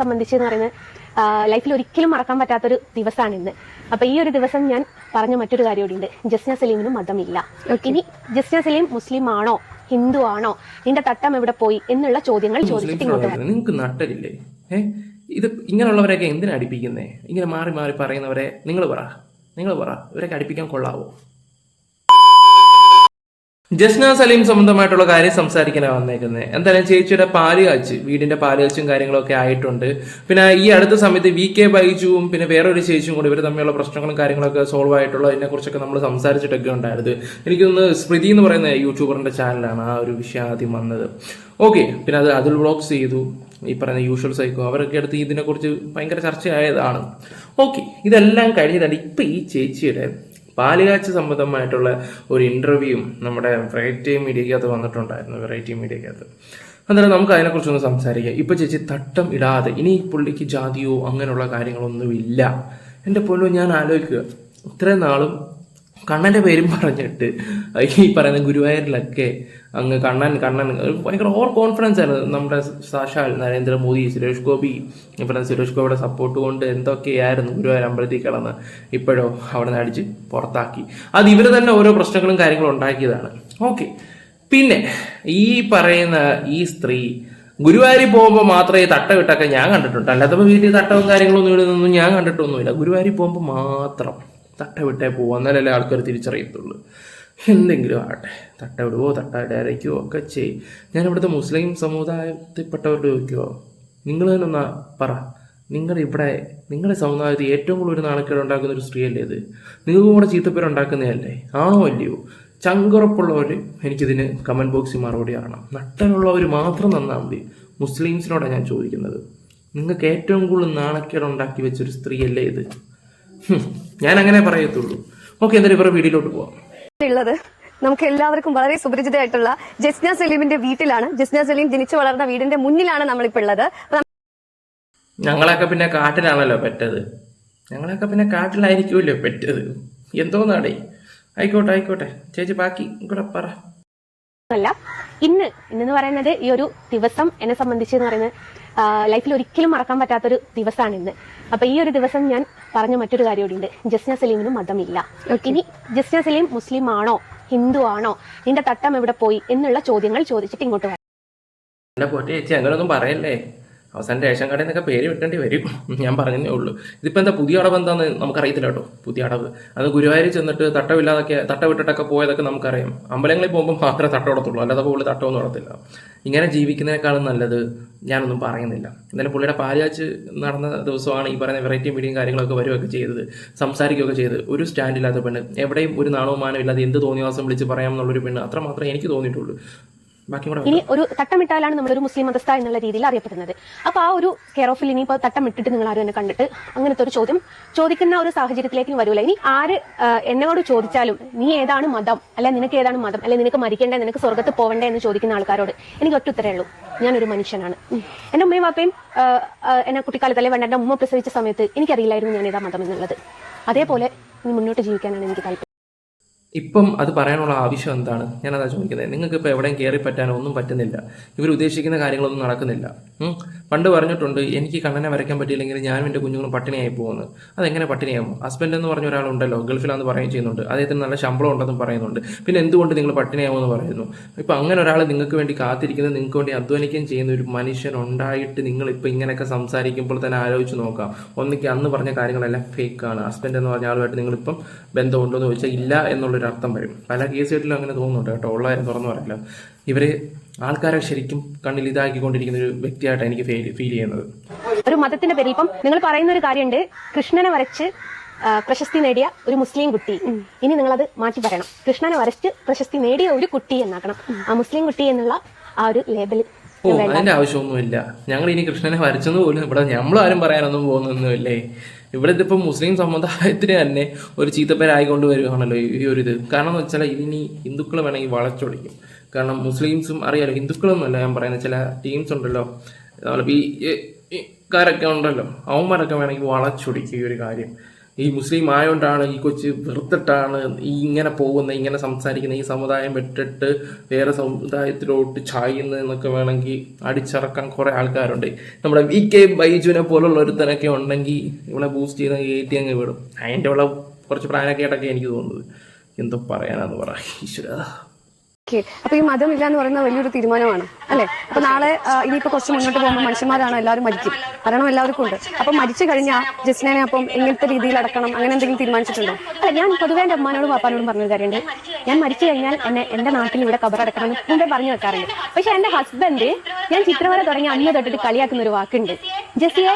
സംബന്ധിച്ച് എന്ന് പറയുന്നത് ലൈഫിൽ ഒരിക്കലും മറക്കാൻ പറ്റാത്തൊരു ദിവസമാണ് ഇന്ന്. അപ്പൊ ഈ ഒരു ദിവസം ഞാൻ പറഞ്ഞ മറ്റൊരു കാര്യം കൂടി ഉണ്ട് ജസ്ന സലീമിന് മതമില്ല. ഇനി ജസ്ന സലീം മുസ്ലിം ആണോ? ഹിന്ദു ആണോ? നിന്റെ തട്ടം എവിടെ പോയി? എന്നുള്ള ചോദ്യങ്ങൾ ചോദിച്ചിട്ട് ഇങ്ങോട്ട്. നിങ്ങൾക്ക് നട്ടലില്ലേ? ഇത് ഇങ്ങനെയുള്ളവരെയൊക്കെ എന്തിനാ അടിപ്പിക്കുന്നേ? ഇങ്ങനെ മാറി മാറി പറയുന്നവരെ നിങ്ങൾ പറ. നിങ്ങൾ പറ. ഇവരൊക്കെ അടിപ്പിക്കാൻ കൊള്ളാവോ? ജസ്ന സലീം സംബന്ധമായിട്ടുള്ള കാര്യം സംസാരിക്കാനാണ് വന്നേക്കുന്നത് എന്തായാലും ചേച്ചിയുടെ പാൽ കാച്ച് വീടിന്റെ പാൽ കാച്ചും കാര്യങ്ങളൊക്കെ ആയിട്ടുണ്ട്. പിന്നെ ഈ അടുത്ത സമയത്ത് വി കെ ബൈജുവും പിന്നെ വേറൊരു ചേച്ചിയും കൂടി ഇവർ തമ്മിലുള്ള പ്രശ്നങ്ങളും കാര്യങ്ങളൊക്കെ സോൾവ് ആയിട്ടുള്ള അതിനെ കുറിച്ചൊക്കെ നമ്മൾ സംസാരിച്ചിട്ടൊക്കെ ഉണ്ടായത് എനിക്കൊന്ന് സ്മൃതി എന്ന് പറയുന്ന യൂട്യൂബറിന്റെ ചാനലാണ് ആ ഒരു വിഷയം ആദ്യം വന്നത്. ഓക്കെ പിന്നെ അത് അതിൽ വ്ളോഗ്സ് ചെയ്തു. ഈ പറയുന്ന യൂഷ്വൽ സൈക്കോ അവരൊക്കെ അടുത്ത് ഇതിനെക്കുറിച്ച് ഭയങ്കര ചർച്ചയായതാണ്. ഓക്കെ ഇതെല്ലാം കഴിഞ്ഞിട്ടാണ് ഇപ്പം ഈ ചേച്ചിയുടെ പാലുകാച്ച് സംബന്ധമായിട്ടുള്ള ഒരു ഇന്റർവ്യൂ നമ്മുടെ വെറൈറ്റി മീഡിയക്കകത്ത് വന്നിട്ടുണ്ടായിരുന്നു വെറൈറ്റി മീഡിയക്കകത്ത് അന്നേരം നമുക്ക് അതിനെക്കുറിച്ചൊന്ന് സംസാരിക്കാം. ഇപ്പൊ ചേച്ചി തട്ടം ഇടാതെ ഇനി പുള്ളിക്ക് ജാതിയോ അങ്ങനെയുള്ള കാര്യങ്ങളൊന്നുമില്ല. എന്റെ പൊന്നോ ഞാൻ ആലോചിക്കുക. ഇത്രയും നാളും കണ്ണന്റെ പേരും പറഞ്ഞിട്ട്. ഈ പറയുന്ന ഗുരുവായൂരിലൊക്കെ അങ്ങ് കണ്ണൻ കണ്ണൻ ഭയങ്കര ഓവർ കോൺഫിഡൻസ് ആണ് നമ്മുടെ സാക്ഷാൽ നരേന്ദ്രമോദി സുരേഷ് ഗോപി ഇപ്പം സുരേഷ് ഗോപിയുടെ സപ്പോർട്ട് കൊണ്ട് എന്തൊക്കെയായിരുന്നു ഗുരുവായൂർ അമ്പലത്തിൽ കിടന്ന് ഇപ്പോഴോ അവിടെ നിന്ന് അടിച്ച് പുറത്താക്കി. അത് ഇവർ തന്നെ ഓരോ പ്രശ്നങ്ങളും കാര്യങ്ങളും ഉണ്ടാക്കിയതാണ്. ഓക്കെ പിന്നെ ഈ പറയുന്ന ഈ സ്ത്രീ ഗുരുവായൂരിൽ പോകുമ്പോൾ മാത്രമേ തട്ട കിട്ടൊക്കെ ഞാൻ കണ്ടിട്ടുണ്ട്. അല്ലാത്തപ്പോൾ വീട്ടിൽ തട്ടവും കാര്യങ്ങളൊന്നും ഇടുന്നൊന്നും ഞാൻ കണ്ടിട്ടൊന്നുമില്ല. ഗുരുവായൂരിൽ പോകുമ്പോൾ മാത്രം തട്ട വിട്ടേ പോകും എന്നാലല്ലേ ആൾക്കാർ തിരിച്ചറിയത്തുള്ളൂ. എന്തെങ്കിലും ആട്ടെ തട്ട വിടുവോ തട്ട ഇടയരയ്ക്കോ ഒക്കെ ചെയ്യും ഞാൻ ഇവിടുത്തെ മുസ്ലിം സമുദായത്തിൽപ്പെട്ടവരോട് ചോദിക്കുമോ നിങ്ങൾ തന്നെ ഒന്ന് പറ. നിങ്ങളുടെ ഇവിടെ നിങ്ങളുടെ സമുദായത്തിൽ ഏറ്റവും കൂടുതൽ ഒരു നാണക്കേട് ഉണ്ടാക്കുന്ന ഒരു സ്ത്രീയല്ലേ ഇത്? നിങ്ങൾക്കും കൂടെ ചീത്തപ്പേർ ഉണ്ടാക്കുന്നതല്ലേ? ആണോ അല്ലയോ ചങ്കുറപ്പുള്ളവർ എനിക്കിതിന് കമന്റ് ബോക്സിൽ മറുപടി അറിയണം നട്ടനുള്ളവർ മാത്രം നന്നാൽ മതി. മുസ്ലിംസിനോടാണ് ഞാൻ ചോദിക്കുന്നത്. നിങ്ങൾക്ക് ഏറ്റവും കൂടുതൽ നാണക്കേട് ഉണ്ടാക്കി വെച്ചൊരു സ്ത്രീയല്ലേ ഇത്? ഞാൻ അങ്ങനെ പറയത്തുള്ളൂ. ഓക്കെ എന്തായാലും ഇവരുടെ വീടിലോട്ട് പോവാം. ഉള്ളത് നമുക്ക് എല്ലാവർക്കും വളരെ സുപരിചിതമായിട്ടുള്ള ജസ്ന സലീമിന്റെ വീട്ടിലാണ്. ജസ്ന സലീം ജനിച്ചു വളർന്ന വീടിന്റെ മുന്നിലാണ് നമ്മളിപ്പോൾ ഉള്ളത്. ഞങ്ങളൊക്കെ പിന്നെ കാട്ടിലാണല്ലോ പെറ്റത്. ഞങ്ങളൊക്കെ പിന്നെ കാട്ടിലായിരിക്കുമല്ലോ പെറ്റത്. എന്തോന്നാടേ. ആയിക്കോട്ടെ ആയിക്കോട്ടെ. ചേച്ചി ബാക്കി കൂടെ പറ. അല്ല ഇന്ന് ഇന്നെന്ന് പറയുന്നത് ഈ ഒരു ദിവസം എന്നെ സംബന്ധിച്ച് എന്ന് പറയുന്നത് ലൈഫിൽ ഒരിക്കലും മറക്കാൻ പറ്റാത്തൊരു ദിവസമാണ് ഇന്ന്. അപ്പൊ ഈ ഒരു ദിവസം ഞാൻ പറഞ്ഞ മറ്റൊരു കാര്യം കൂടിയുണ്ട് ജസ്ന സലീമിന് മതമില്ല. ഇനി ജസ്ന സലീം മുസ്ലിം ആണോ? ഹിന്ദു ആണോ? നിന്റെ തട്ടം എവിടെ പോയി? എന്നുള്ള ചോദ്യങ്ങൾ ചോദിച്ചിട്ട് ഇങ്ങോട്ട് വരാം. എന്നെ പോറ്റി ചേച്ചി അങ്ങനൊന്നും പറയല്ലേ? അവസാനം റേഷൻ കടയിൽ നിന്നൊക്കെ പേര് വിട്ടേണ്ടി വരും. ഞാൻ പറഞ്ഞതേ ഉള്ളൂ. ഇതിപ്പോൾ എന്താ പുതിയ അടവ് എന്താണെന്ന് നമുക്കറിയത്തില്ല കേട്ടോ. പുതിയ അടവ്. അത് ഗുരുവായൂർ ചെന്നിട്ട് തട്ടമില്ലാതൊക്കെ തട്ട വിട്ടിട്ടൊക്കെ പോയതൊക്കെ നമുക്കറിയാം. അമ്പലങ്ങളിൽ പോകുമ്പോൾ മാത്രമേ തട്ട കൊടുത്തുള്ളൂ അല്ലാതെ പുള്ളി തട്ടമൊന്നും നടത്തില്ല. ഇങ്ങനെ ജീവിക്കുന്നതിനേക്കാളും നല്ലത് ഞാനൊന്നും പറയുന്നില്ല. എന്തായാലും പുള്ളിയുടെ പാലാച്ച് നടന്ന ദിവസമാണ് ഈ പറയുന്ന വെറൈറ്റി മീഡിയയും കാര്യങ്ങളൊക്കെ വരികയൊക്കെ ചെയ്തത് സംസാരിക്കുകയൊക്കെ ചെയ്ത് ഒരു സ്റ്റാൻഡില്ലാത്ത പെണ്ണ് എവിടെയും ഒരു നാണവും മാനവും ഇല്ലാതെ എന്ത് തോന്നിയ വിളിച്ച് പറയാമെന്നുള്ളൊരു പെണ്ണ് അത്രമാത്രമേ എനിക്ക് തോന്നിയിട്ടുള്ളൂ. ഇനി ഒരു തട്ടമിട്ടാലാണ് ഒരു മുസ്ലിം മതസ്ഥ എന്നുള്ള രീതിയിൽ അറിയപ്പെടുന്നത്. അപ്പൊ ആ ഒരു കെയർ ഓഫിൽ ഇനിയിപ്പോ തട്ടമിട്ടിട്ട് നിങ്ങൾ ആരും എന്നെ കണ്ടിട്ട് അങ്ങനത്തെ ഒരു ചോദ്യം ചോദിക്കുന്ന ഒരു സാഹചര്യത്തിലേക്ക് വരൂല. ഇനി ആര് എന്നോട് ചോദിച്ചാലും നീ ഏതാണ് മതം? അല്ലെ നിനക്ക് ഏതാണ് മതം? അല്ലെ നിനക്ക് മരിക്കേണ്ട? നിനക്ക് സ്വർഗത്ത് പോവണ്ടേ എന്ന് ചോദിക്കുന്ന ആൾക്കാരോട് എനിക്ക് ഒറ്റ ഉത്തരേ ഉള്ളൂ. ഞാനൊരു മനുഷ്യനാണ്. എന്റെ ഉമ്മയും വാപ്പയും എന്നെ കുട്ടിക്കാലത്ത് അല്ലെ വേണ്ട എന്റെ ഉമ്മ പ്രസവിച്ച സമയത്ത് എനിക്കറിയില്ലായിരുന്നു ഞാൻ ഏതാ മതം എന്നുള്ളത്. അതേപോലെ ഇനി മുന്നോട്ട് ജീവിക്കാനാണ് എനിക്ക് താല്പര്യം. ഇപ്പം അത് പറയാനുള്ള ആവശ്യം എന്താണ്? ഞാൻ ഞാനതാ ചോദിക്കുന്നത്. നിങ്ങൾക്ക് ഇപ്പോൾ എവിടെയും കയറി പറ്റാനോ ഒന്നും പറ്റുന്നില്ല. ഇവർ ഉദ്ദേശിക്കുന്ന കാര്യങ്ങളൊന്നും നടക്കുന്നില്ല. പണ്ട് പറഞ്ഞിട്ടുണ്ട് എനിക്ക് കണ്ണനെ വരയ്ക്കാൻ പറ്റിയില്ലെങ്കിൽ ഞാനും എന്റെ കുഞ്ഞുങ്ങളും പട്ടിണിയായി പോകുന്നു. അതെങ്ങനെ പട്ടിണിയാകും? ഹസ്ബൻഡ് എന്ന് പറഞ്ഞ ഒരാളുണ്ടല്ലോ ഗൾഫിലാന്ന് പറയുകയും ചെയ്യുന്നുണ്ട്. അദ്ദേഹത്തിന് നല്ല ശമ്പളം ഉണ്ടെന്നും പറയുന്നുണ്ട്. പിന്നെ എന്തുകൊണ്ട് നിങ്ങൾ പട്ടിണിയാകുമെന്ന് പറയുന്നു? ഇപ്പം അങ്ങനെ ഒരാൾ നിങ്ങൾക്ക് വേണ്ടി കാത്തിരിക്കുന്നത് നിങ്ങൾക്ക് വേണ്ടി അധ്വാനിക്കുകയും ചെയ്യുന്ന ഒരു മനുഷ്യൻ ഉണ്ടായിട്ട് നിങ്ങൾ ഇപ്പം ഇങ്ങനെയൊക്കെ സംസാരിക്കുമ്പോൾ തന്നെ ആലോചിച്ച് നോക്കാം. ഒന്നിക്ക് അന്ന് പറഞ്ഞ കാര്യങ്ങളെല്ലാം ഫേക്കാണ് ഹസ്ബൻഡ് എന്ന് പറഞ്ഞ ആളുമായിട്ട് നിങ്ങളിപ്പം ബന്ധമുണ്ടോ എന്ന് ചോദിച്ചാൽ ഇല്ല എന്നുള്ളൊരു അർത്ഥം വരും. പല കേസുകളിലും അങ്ങനെ തോന്നുന്നുണ്ട് കേട്ടോ. ഉള്ള കാര്യം തുറന്നു പറയില്ല ഇവർ ആൾക്കാരെ ശരിക്കും കണ്ണിൽ ഇതാക്കിക്കൊണ്ടിരിക്കുന്ന ഒരു വ്യക്തിയായിട്ടാണ് എനിക്ക് ഫീൽ ഫീൽ ചെയ്യുന്നത്. ഒരു മതത്തിന്റെ പേരിൽ ഇപ്പം നിങ്ങൾ പറയുന്ന ഒരു കാര്യമുണ്ട്. കൃഷ്ണനെ വരച്ച് പ്രശസ്തി നേടിയ ഒരു മുസ്ലിം കുട്ടി. ഇനി നിങ്ങളത് മാറ്റി പറയണം. കൃഷ്ണനെ വരച്ച് പ്രശസ്തി നേടിയ ഒരു കുട്ടി എന്നാക്കണം. ആ മുസ്ലിം കുട്ടി എന്നുള്ള ആ ഒരു ലേബൽ ഓ അതിന്റെ ആവശ്യമൊന്നുമില്ല. ഞങ്ങൾ ഇനി കൃഷ്ണനെ വരച്ചെന്ന് പോലും ഇവിടെ നമ്മളാരും പറയാനൊന്നും പോകുന്നൊന്നുമില്ലേ? ഇവിടെ ഇതിപ്പോൾ മുസ്ലിം സമുദായത്തിന് തന്നെ ഒരു ചീത്തപ്പേരായിക്കൊണ്ട് വരികയാണല്ലോ ഈ ഒരു ഇത്. കാരണം എന്ന് വെച്ചാൽ ഇതിനി ഹിന്ദുക്കൾ വേണമെങ്കിൽ വളച്ചൊടിക്കും. കാരണം മുസ്ലിംസും അറിയാലോ ഹിന്ദുക്കളൊന്നുമല്ല ഞാൻ പറയുന്നത്. ചില ടീംസ് ഉണ്ടല്ലോ. അതുപോലെ ഈ കാരൊക്കെ ഉണ്ടല്ലോ. അവന്മാരൊക്കെ വേണമെങ്കിൽ വളച്ചൊടിക്കും ഈ ഒരു കാര്യം. ഈ മുസ്ലിം ആയതുകൊണ്ടാണ് ഈ കൊച്ച് വെറുത്തിട്ടാണ് ഈ ഇങ്ങനെ പോകുന്ന ഇങ്ങനെ സംസാരിക്കുന്ന ഈ സമുദായം വിട്ടിട്ട് വേറെ സമുദായത്തിലോട്ട് ചായുന്നത് എന്നൊക്കെ വേണമെങ്കിൽ അടിച്ചിറക്കാൻ കുറേ ആൾക്കാരുണ്ട്. നമ്മുടെ വി കെ ബൈജുവിനെ പോലുള്ള ഒരുത്തനൊക്കെ ഉണ്ടെങ്കിൽ ഇവിടെ ബൂസ്റ്റ് ചെയ്ത് കയറ്റി അങ്ങ് വിടും. അതിന്റെ ഉള്ള കുറച്ച് പ്രായമൊക്കെ ആയിട്ടൊക്കെ എനിക്ക് തോന്നുന്നത്. എന്തോ പറയാനാന്ന് പറ. ഈശ്വര. ഓക്കെ. അപ്പൊ ഈ മതമില്ല എന്ന് പറയുന്ന വലിയൊരു തീരുമാനമാണ് അല്ലെ? അപ്പൊ നാളെ ഇനിയിപ്പോ കുറച്ച് മുന്നോട്ട് പോകുമ്പോൾ മനുഷ്യന്മാരാണ് എല്ലാവരും മരിക്കും. മരണം എല്ലാവർക്കും ഉണ്ട്. അപ്പൊ മരിച്ചു കഴിഞ്ഞാൽ ജസ്റ്റിനെ അപ്പം എങ്ങനത്തെ രീതിയിൽ അടക്കണം അങ്ങനെ എന്തെങ്കിലും തീരുമാനിച്ചിട്ടുണ്ടോ? അല്ല ഞാൻ പൊതുവേ എന്റെ അമ്മാനോടും പാപ്പാനോടും പറഞ്ഞൊരു കാര്യമുണ്ട്. ഞാൻ മരിച്ചു കഴിഞ്ഞാൽ എന്നെ എന്റെ നാട്ടിൽ ഇവിടെ കബറടക്കണം എന്ന് മുമ്പേ പറഞ്ഞു വെക്കാറുണ്ട്. പക്ഷെ എന്റെ ഹസ്ബൻഡ് ഞാൻ ചിത്രവര തുടങ്ങി അന്ന് തൊട്ടിട്ട് കളിയാക്കുന്ന ഒരു വാക്കുണ്ട് ജെസിയെ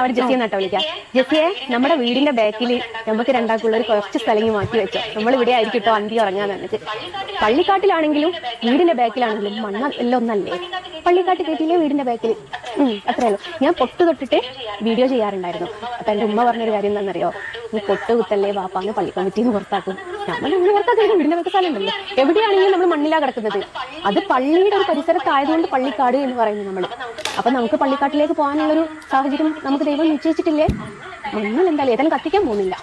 അവർ ജെസിയെ നട്ട വിളിക്കാം. ജെസിയെ നമ്മുടെ വീടിന്റെ ബാക്കിൽ നമുക്ക് രണ്ടാൾക്കുള്ള ഒരു കുറച്ച് സ്ഥലങ്ങൾ മാറ്റി വെച്ചോ. നമ്മൾ ഇവിടെ ആയിരിക്കും കേട്ടോ അന്തി ഉറങ്ങാൻ തന്നിട്ട് പള്ളിക്കാട്ടിലാണെങ്കിലും വീടിന്റെ ബാക്കിലാണെങ്കിലും മണ്ണ എല്ലാം ഒന്നല്ലേ? പള്ളിക്കാട്ട് കയറ്റിയില്ലേ വീടിന്റെ ബാക്കിൽ. അത്രയല്ലോ ഞാൻ പൊട്ട് തൊട്ടിട്ട് വീഡിയോ ചെയ്യാറുണ്ടായിരുന്നു. അപ്പൊ എന്റെ ഉമ്മ പറഞ്ഞൊരു കാര്യം എന്താണെന്നറിയോ? നീ പൊട്ട് കുത്തല്ലേ വാപ്പാന്ന് പള്ളി കമ്മിറ്റിന്ന് പുറത്താക്കും. നമ്മൾ അങ്ങനെ പുറത്താക്കില്ല വീടിന്റെ ബാക്കി സ്ഥലം ഉണ്ടല്ലോ എവിടെയാണെങ്കിലും നമ്മൾ മണ്ണിലാ കിടക്കുന്നത്. അത് പള്ളിയുടെ ഒരു പരിസരത്തായതുകൊണ്ട് പള്ളിക്കാട് എന്ന് പറയുന്നു നമ്മൾ അപ്പൊ നമുക്ക് പള്ളിക്കാട്ടിലേക്ക് പോകാനുള്ളൊരു സാഹചര്യം നമുക്ക് ദൈവം നിശ്ചയിച്ചിട്ടില്ലേ? മണ്ണിൽ എന്തായാലും ഏതായാലും കത്തിക്കാൻ പോകുന്നില്ല.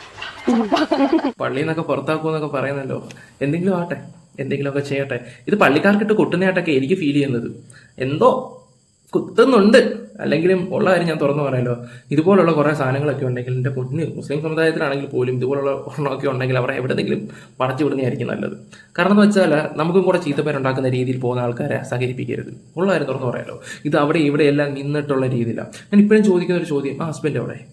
പള്ളിന്നൊക്കെ പുറത്താക്കൂന്നൊക്കെ പറയുന്നല്ലോ. എന്തെങ്കിലും ആട്ടെ എന്തെങ്കിലുമൊക്കെ ചെയ്യട്ടെ. ഇത് പള്ളിക്കാർക്കിട്ട് കൊട്ടുന്നതായിട്ടൊക്കെ എനിക്ക് ഫീൽ ചെയ്യുന്നത്. എന്തോ കുത്തുന്നുണ്ട്. അല്ലെങ്കിലും ഉള്ള കാര്യം ഞാൻ തുറന്നു പറയാലോ. ഇതുപോലുള്ള കുറേ സാധനങ്ങളൊക്കെ ഉണ്ടെങ്കിൽ എന്റെ കുഞ്ഞ് മുസ്ലിം സമുദായത്തിലാണെങ്കിൽ പോലും ഇതുപോലുള്ള ഒരെണ്ണമൊക്കെ ഉണ്ടെങ്കിൽ അവരെ എവിടെയെങ്കിലും പടച്ചു വിടുന്നതായിരിക്കും നല്ലത്. കാരണം എന്ന് വെച്ചാൽ നമുക്കും കൂടെ ചീത്തപ്പേരുണ്ടാക്കുന്ന രീതിയിൽ പോകുന്ന ആൾക്കാരെ സഹകരിപ്പിക്കരുത്. ഉള്ള കാര്യം തുറന്നു പറയാലോ. ഇത് അവിടെ ഇവിടെ എല്ലാം നിന്നിട്ടുള്ള രീതിയിലാണ് ഞാൻ ഇപ്പോഴും ചോദിക്കുന്ന ഒരു ചോദ്യം ആ ഹസ്ബൻഡ് എവിടെ?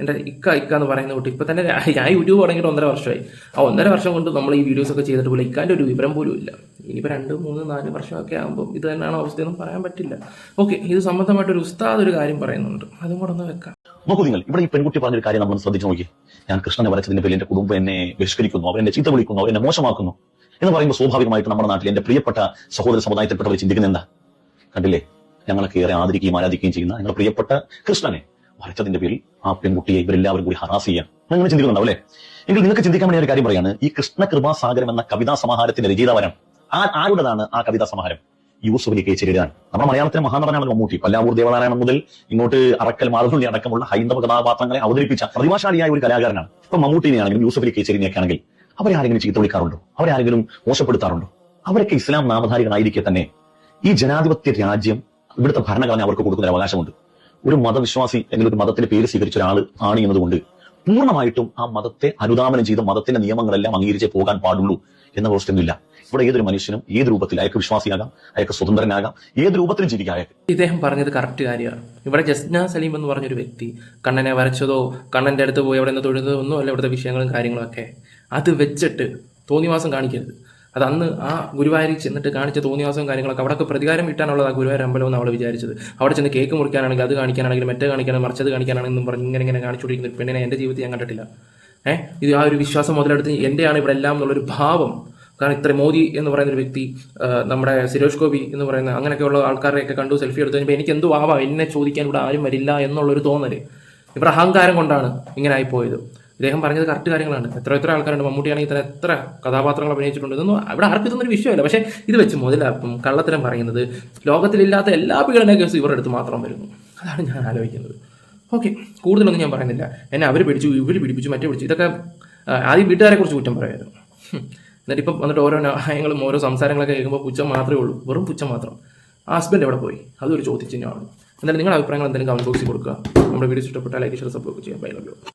എന്റെ ഇക്ക ഇക്ക എന്ന് പറയുന്ന കുട്ടി. ഇപ്പം തന്നെ ഞാൻ യൂട്യൂബ് തുടങ്ങിയിട്ട് ഒന്നര വർഷമായി. ആ ഒന്നര വർഷം കൊണ്ട് നമ്മൾ ഈ വീഡിയോസ് ഒക്കെ ചെയ്തിട്ട് പോലും ഇക്കാന്റെ ഒരു വിവരം പോലും ഇല്ല. ഇനിയിപ്പോൾ രണ്ട് മൂന്ന് നാല് വർഷമൊക്കെ ആകുമ്പോൾ ഇത് തന്നെയാണ് അവസ്ഥയെന്നും പറയാൻ പറ്റില്ല. ഓക്കെ ഇത് സംബന്ധമായിട്ട് ഒരു ഉസ്താദ് ഒരു കാര്യം പറയുന്നുണ്ട്. അതും കൂടെ ഒന്ന് വെക്കാം. നോക്കൂ നിങ്ങൾ ഇവിടെ ഈ പെൺകുട്ടി പറഞ്ഞൊരു കാര്യം നമ്മൾ ശ്രദ്ധിച്ചു നോക്കി. ഞാൻ കൃഷ്ണനെ വരച്ചതിന്റെ പേരിൽ എന്റെ കുടുംബം എന്നെ ബഹിഷ്കരിക്കുന്നു അവരെന്നെ ചീത്ത വിളിക്കുന്നു അവരെന്നെ മോശമാക്കുന്നു എന്ന് പറയുമ്പോൾ സ്വാഭാവികമായിട്ട് നമ്മുടെ നാട്ടിൽ എന്റെ പ്രിയപ്പെട്ട സഹോദര സമുദായത്തിൽപ്പെട്ടവർ ചിന്തിക്കുന്ന എന്താ? കണ്ടില്ലേ? ഞങ്ങളൊക്കെ ഏറെ ആദരിക്കുകയും ആരാധിക്കുകയും ചെയ്യുന്ന ഞങ്ങളുടെ പ്രിയപ്പെട്ട കൃഷ്ണനെ. വരച്ചതിന്റെ പേരിൽ ആ പെൺകുട്ടിയെ ഇവരെല്ലാവരും കൂടി ഹറാസ് ചെയ്യാം അങ്ങനെ ചിന്തിക്കുന്നുണ്ടാവും എങ്കിൽ നിങ്ങൾക്ക് ചിന്തിക്കാൻ വേണ്ടി ഒരു കാര്യം പറയാണ്. ഈ കൃഷ്ണ കൃപാസാഗരം എന്ന കവിതാ സമാഹാരത്തിന്റെ രചയിതാവരാണ് ആ ആരുടേതാണ് ആ കവിതാ സമാഹാരം യൂസുഫ് കെ കേച്ചേരിയുടെയാണ് നമ്മുടെ മലയാളത്തിലെ മഹാനടനാണ് മമ്മൂട്ടി പല്ലാവൂർ ദേവനാരായണൻ മുതൽ ഇങ്ങോട്ട് അറക്കൽ മാധുള്ളി അടക്കമുള്ള ഹൈന്ദവ കഥാപാത്രങ്ങളെ അവതരിപ്പിച്ച പ്രതിഭാശാലിയായ ഒരു കലാകാരനാണ്. ഇപ്പൊ മമ്മൂട്ടിനെ ആണെങ്കിലും യൂസുഫ് അലി ചെരിനെയൊക്കെ ആണെങ്കിൽ അവരെ ആരെങ്കിലും ചീത്ത വിളിക്കാറുണ്ടോ? അവരെ ആരെങ്കിലും മോശപ്പെടുത്താറുണ്ടോ? അവരൊക്കെ ഇസ്ലാം നാമധാരികളായിരിക്കെ തന്നെ. ഈ ജനാധിപത്യ രാജ്യം ഇവിടുത്തെ ഭരണഘടന അവർക്ക് കൊടുക്കുന്ന അവകാശമുണ്ട്. ഒരു മതവിശ്വാസി അല്ലെങ്കിൽ ഒരു മതത്തിന്റെ പേര് സ്വീകരിച്ച ഒരാൾ ആണ് എന്നതുകൊണ്ട് പൂർണമായിട്ടും ആ മതത്തെ അനുദാപനം ചെയ്ത് മതത്തിന്റെ നിയമങ്ങളെല്ലാം അംഗീകരിച്ചേ പോകാൻ പാടുള്ളൂ എന്ന വ്യവസ്ഥയൊന്നുമില്ല ഇവിടെ ഏതൊരു മനുഷ്യനും ഏത് രൂപത്തിൽ അയാൾക്ക് വിശ്വാസിയാകാം അയാൾക്ക് സ്വതന്ത്രനാകാം ഏത് രൂപത്തിലും ജീവിക്കാം അയാൾക്ക്. ഇദ്ദേഹം പറഞ്ഞത് കറക്റ്റ് കാര്യമാണ്. ഇവിടെ ജസ്ന സലീം എന്ന് പറഞ്ഞൊരു വ്യക്തി കണ്ണനെ വരച്ചതോ കണ്ണന്റെ അടുത്ത് പോയി അവിടെ നിന്ന് തൊഴുതോ ഒന്നും അല്ല ഇവിടുത്തെ വിഷയങ്ങളും കാര്യങ്ങളും ഒക്കെ അത് വെച്ചിട്ട് തോന്നിവാസം കാണിക്കരുത്. അത് അന്ന് ആ ഗുരുവായൂരിൽ ചെന്നിട്ട് കാണിച്ച തോന്നിയാസവും കാര്യങ്ങളൊക്കെ അവിടെയൊക്കെ പ്രതികാരം കിട്ടാനുള്ളത് ആ ഗുരുവായൂർ അമ്പലം എന്ന് അവൾ വിചാരിച്ചത്. അവിടെ ചെന്ന് കേക്ക് മുറിക്കാനാണെങ്കിൽ അത് കാണിക്കാനാണെങ്കിലും മറ്റേ കാണിക്കാനും മറിച്ചത് കാണിക്കാനാണെന്നും പറഞ്ഞ് ഇങ്ങനെ ഇങ്ങനെ കാണിച്ചുകൊണ്ടിരിക്കുന്ന ഒരു പെണ്ണിനെ എന്റെ ജീവിതത്തിൽ ഞാൻ കണ്ടിട്ടില്ല. ഏഹ് ഇത് ആ ഒരു വിശ്വാസം മുതലെടുത്ത് എന്റെയാണ് ഇവിടെ എല്ലാം എന്നുള്ളൊരു ഭാവം. കാരണം ഇത്ര മോദി എന്ന് പറയുന്ന ഒരു വ്യക്തി നമ്മുടെ സുരേഷ് ഗോപി എന്ന് പറയുന്ന അങ്ങനെയൊക്കെയുള്ള ആൾക്കാരെയൊക്കെ കണ്ടു സെൽഫി എടുത്തു കഴിഞ്ഞപ്പോൾ എനിക്ക് എന്തോ ആവാം? എന്നെ ചോദിക്കാൻ ഇവിടെ ആരും വരില്ല എന്നുള്ളൊരു തോന്നൽ. ഇവരുടെ അഹങ്കാരം കൊണ്ടാണ് ഇങ്ങനെ ആയിപ്പോയത് ഇദ്ദേഹം പറഞ്ഞത് കറക്റ്റ് കാര്യങ്ങളാണ്. എത്ര എത്ര ആൾക്കാരുണ്ട്. മമ്മൂട്ടിയാണെങ്കിൽ ഇത്ര എത്ര കഥാപാത്രങ്ങൾ അഭിനയിച്ചിട്ടുണ്ട്. ഇതൊന്നും അവിടെ ആർക്കും ഇതൊന്നും ഒരു വിഷയമല്ല. പക്ഷേ ഇത് വെച്ച് മുതലാക്കും കള്ളത്തരം പറയുന്നത് ലോകത്തിലില്ലാത്ത എല്ലാ പീഡന കേസും ഇവരുടെ അടുത്ത് മാത്രം വരുന്നു. അതാണ് ഞാൻ ആലോചിക്കുന്നത്. ഓക്കെ. കൂടുതലൊന്നും ഞാൻ പറയുന്നില്ല. എന്നെ അവർ പിടിച്ചു ഇവർ പിടിപ്പിച്ചു മറ്റേ പിടിച്ചു. ഇതൊക്കെ ആദ്യം വീട്ടുകാരെ കുറിച്ച് കുറ്റം പറയായിരുന്നു. ഹും. എന്നിട്ട് ഇപ്പം വന്നിട്ട് ഓരോ ന്യായങ്ങളും ഓരോ സംസാരങ്ങളൊക്കെ കേൾക്കുമ്പോൾ പുച്ഛം മാത്രമേ ഉള്ളൂ. വെറും പുച്ഛം മാത്രം. ഹസ്ബൻഡ് എവിടെ പോയി? അതൊരു ചോദ്യചിഹ്നമാണ്. എന്നാലും നിങ്ങളുടെ അഭിപ്രായങ്ങൾ എന്തെങ്കിലും കമന്റ് ബോക്സിൽ കൊടുക്കുക. നമ്മുടെ വീഡിയോസ് ഇഷ്ടപ്പെട്ടാൽ ലൈക്ക് ഷെയർ സപ്പോർട്ട് ചെയ്യാൻ പറ്റുള്ളൂ